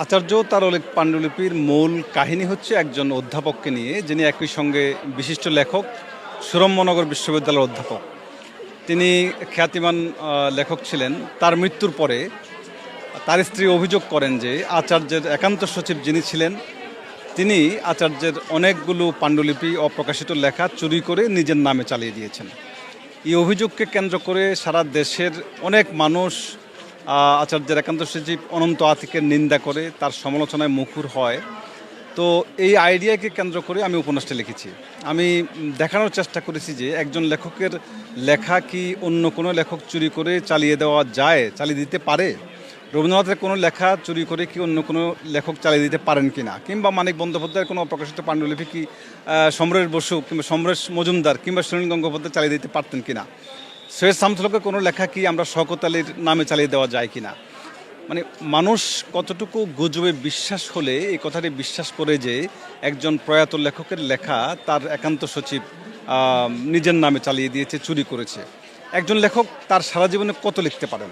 আচার্য তারলিক পাণ্ডুলিপির মূল কাহিনী হচ্ছে একজন অধ্যাপককে নিয়ে, যিনি একই সঙ্গে বিশিষ্ট লেখক, সুরম্যনগর বিশ্ববিদ্যালয়ের অধ্যাপক। তিনি খ্যাতিমান লেখক ছিলেন। তার মৃত্যুর পরে তার স্ত্রী অভিযোগ করেন যে আচার্যের একান্ত সচিব যিনি ছিলেন, তিনি আচার্যের অনেকগুলো পাণ্ডুলিপি অপ্রকাশিত লেখা চুরি করে নিজের নামে চালিয়ে দিয়েছেন। এই অভিযোগকে কেন্দ্র করে সারা দেশের অনেক মানুষ আচার্যের একান্ত সচিব অনন্ত আতিকের নিন্দা করে তার সমালোচনায় মুখর হয়। তো এই আইডিয়াকে কেন্দ্র করে আমি উপন্যাসটা লিখেছি। আমি দেখানোর চেষ্টা করেছি যে একজন লেখকের লেখা কি অন্য কোনো লেখক চুরি করে চালিয়ে দেওয়া যায়, চালিয়ে দিতে পারে? রবীন্দ্রনাথের কোনো লেখা চুরি করে কি অন্য কোনো লেখক চালিয়ে দিতে পারেন কি না? কিংবা মানিক বন্দ্যোপাধ্যায়ের কোনো অপ্রকাশিত পাণ্ডুলিপি কি সমরেশ বসু কিংবা সমরেশ মজুমদার কিংবা সুনীল গঙ্গোপাধ্যায় চালিয়ে দিতে পারতেন কিনা সৈয়দ শামসুলকের কোনো লেখা কি আমরা শওকত আলীর নামে চালিয়ে দেওয়া যায় কিনা? মানে মানুষ কতটুকু গুজবে বিশ্বাস হলে এই কথাটি বিশ্বাস করে যে একজন প্রয়াত লেখকের লেখা তার একান্ত সচিব নিজের নামে চালিয়ে দিয়েছে চুরি করেছে। একজন লেখক তার সারা জীবনে কত লিখতে পারেন?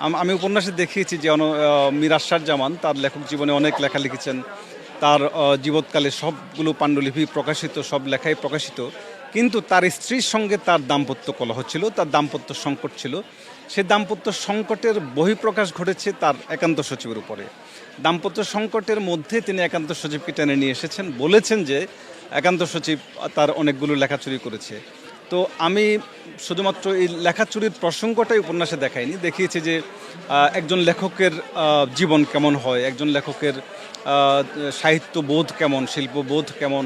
আমি উপন্যাসে দেখিয়েছি যে আহ, জামান তার লেখক জীবনে অনেক লেখা লিখেছেন। তার জীবৎকালে সবগুলো পাণ্ডুলিপি প্রকাশিত সব লেখাই প্রকাশিত। কিন্তু তার স্ত্রীর সঙ্গে তার দাম্পত্য কলহ ছিল, তার দাম্পত্য সংকট ছিল। সে দাম্পত্য সংকটের বহিঃপ্রকাশ ঘটেছে তার একান্ত সচিবের উপরে। দাম্পত্য সংকটের মধ্যে তিনি একান্ত সচিবকে টেনে নিয়ে এসেছেন, বলেছেন যে একান্ত সচিব তার অনেকগুলো লেখা চুরি করেছে। তো আমি শুধুমাত্র এই লেখা চুরির প্রসঙ্গটাই উপন্যাসে দেখাইনি, দেখিয়েছি যে একজন লেখকের জীবন কেমন হয়, একজন লেখকের সাহিত্যবোধ কেমন, শিল্পবোধ কেমন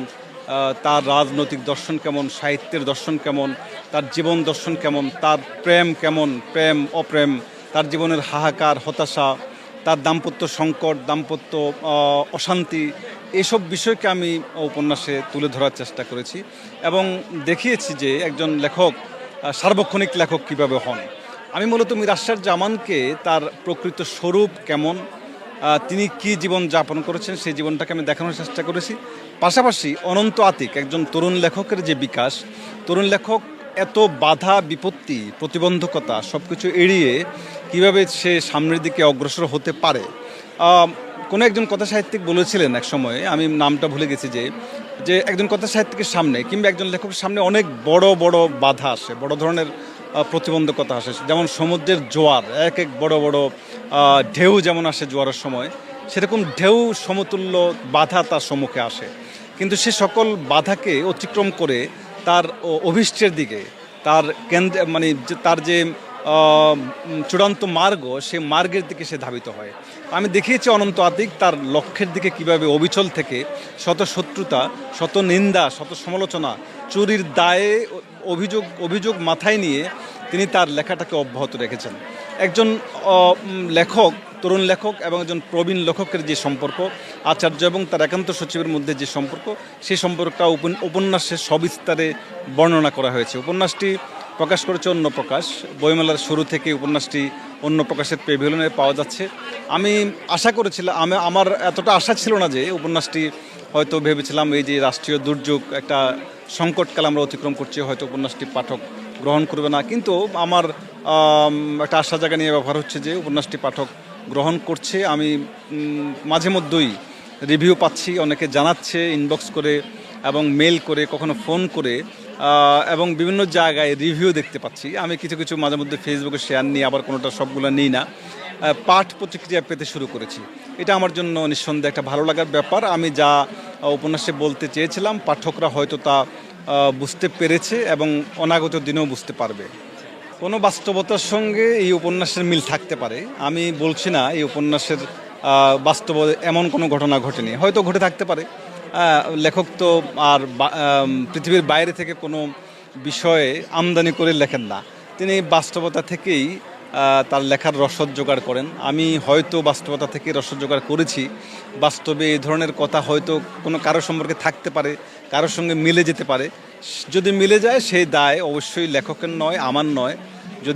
তার রাজনৈতিক দর্শন কেমন, সাহিত্যের দর্শন কেমন, তার জীবন দর্শন কেমন, তার প্রেম কেমন, প্রেম, অপ্রেম, তার জীবনের হাহাকার, হতাশা, তার দাম্পত্য সংকট, দাম্পত্য অশান্তি, এসব বিষয়কে আমি উপন্যাসে তুলে ধরার চেষ্টা করেছি এবং দেখিয়েছি যে একজন লেখক সার্বক্ষণিক লেখক কীভাবে হন। আমি মূলত মিরাশার জামানকে তার প্রকৃত স্বরূপ কেমন তিনি কি জীবন যাপন করেছেন, সেই জীবনটাকে আমি দেখানোর চেষ্টা করেছি। পাশাপাশি অনন্ত আতিক, একজন তরুণ লেখকের যে বিকাশ, তরুণ লেখক এত বাধা, বিপত্তি, প্রতিবন্ধকতা সব কিছু এড়িয়ে কীভাবে সে সামনের দিকে অগ্রসর হতে পারে? কোনো একজন কথা সাহিত্যিক বলেছিলেন এক সময়, আমি নামটা ভুলে গেছি যে যে একজন কথা সাহিত্যিকের সামনে কিংবা একজন লেখকের সামনে অনেক বড় বড় বাধা আসে, বড় ধরনের প্রতিবন্ধকতা আসে। যেমন সমুদ্রের জোয়ার, এক এক বড় বড় ঢেউ যেমন আসে জোয়ারের সময়, সেরকম ঢেউ, সমতুল্য বাধা তার সম্মুখে আসে। কিন্তু সে সকল বাধাকে অতিক্রম করে তার অভীষ্টের দিকে, তার কেন্দ্র মানে তার যে চূড়ান্ত মার্গ, সে মার্গের দিকে সে ধাবিত হয়। আমি দেখিয়েছি অনন্ত আতিক তার লক্ষ্যের দিকে কীভাবে অবিচল থেকে শত শত্রুতা, শত নিন্দা, শত সমালোচনা, চুরির দায়ে অভিযোগ অভিযোগ মাথায় নিয়ে তিনি তার লেখাটাকে অব্যাহত রেখেছেন। একজন লেখক তরুণ লেখক এবং একজন প্রবীণ লেখকের যে সম্পর্ক, আচার্য এবং তার একান্ত সচিবের মধ্যে যে সম্পর্ক সেই সম্পর্কটা উপন- উপন্যাসে সবিস্তারে বর্ণনা করা হয়েছে। উপন্যাসটি প্রকাশ করেছে অন্য প্রকাশ বইমেলার শুরু থেকে উপন্যাসটি অন্য প্রকাশের পেভিলিয়নে পাওয়া যাচ্ছে। আমি আশা করেছিলাম, আমি, আমার এতটা আশা ছিল না যে উপন্যাসটি হয়তো ভেবেছিলাম এই যে রাষ্ট্রীয় দুর্যোগ একটা সংকটকাল আমরা অতিক্রম করছি, হয়তো উপন্যাসটি পাঠক গ্রহণ করবে না। কিন্তু আমার একটা আশা জায়গা নিয়ে ব্যবহার হচ্ছে যে উপন্যাসটি পাঠক গ্রহণ করছে, আমি মাঝে মধ্যেই রিভিউ পাচ্ছি, অনেকে জানাচ্ছে ইনবক্স করে এবং মেল করে, কখনো ফোন করে এবং বিভিন্ন জায়গায় রিভিউ দেখতে পাচ্ছি। আমি কিছু কিছু মাঝে মধ্যে ফেসবুকে শেয়ার নিই আবার কোনোটা সবগুলো নিই না। পাঠ প্রতিক্রিয়া পেতে শুরু করেছি। এটা আমার জন্য নিঃসন্দেহে একটা ভালো লাগার ব্যাপার। আমি যা উপন্যাসে বলতে চেয়েছিলাম, পাঠকরা হয়তো তা বুঝতে পেরেছে এবং অনাগত দিনেও বুঝতে পারবে। কোনো বাস্তবতার সঙ্গে এই উপন্যাসের মিল থাকতে পারে। আমি বলছি না এই উপন্যাসের বাস্তব এমন কোনো ঘটনা ঘটেনি। হয়তো ঘটে থাকতে পারে। লেখক তো আর পৃথিবীর বাইরে থেকে কোনো বিষয়ে আমদানি করে লেখেন না। তিনি বাস্তবতা থেকেই তার লেখার রসদ জোগাড় করেন। আমি হয়তো বাস্তবতা থেকে রসদ জোগাড় করেছি। বাস্তবে এই ধরনের কথা হয়তো কোনো কারও সম্পর্কে থাকতে পারে, কারোর সঙ্গে মিলে যেতে পারে। যদি মিলে যায়, সেই দায় অবশ্যই লেখকের নয়, আমার নয়।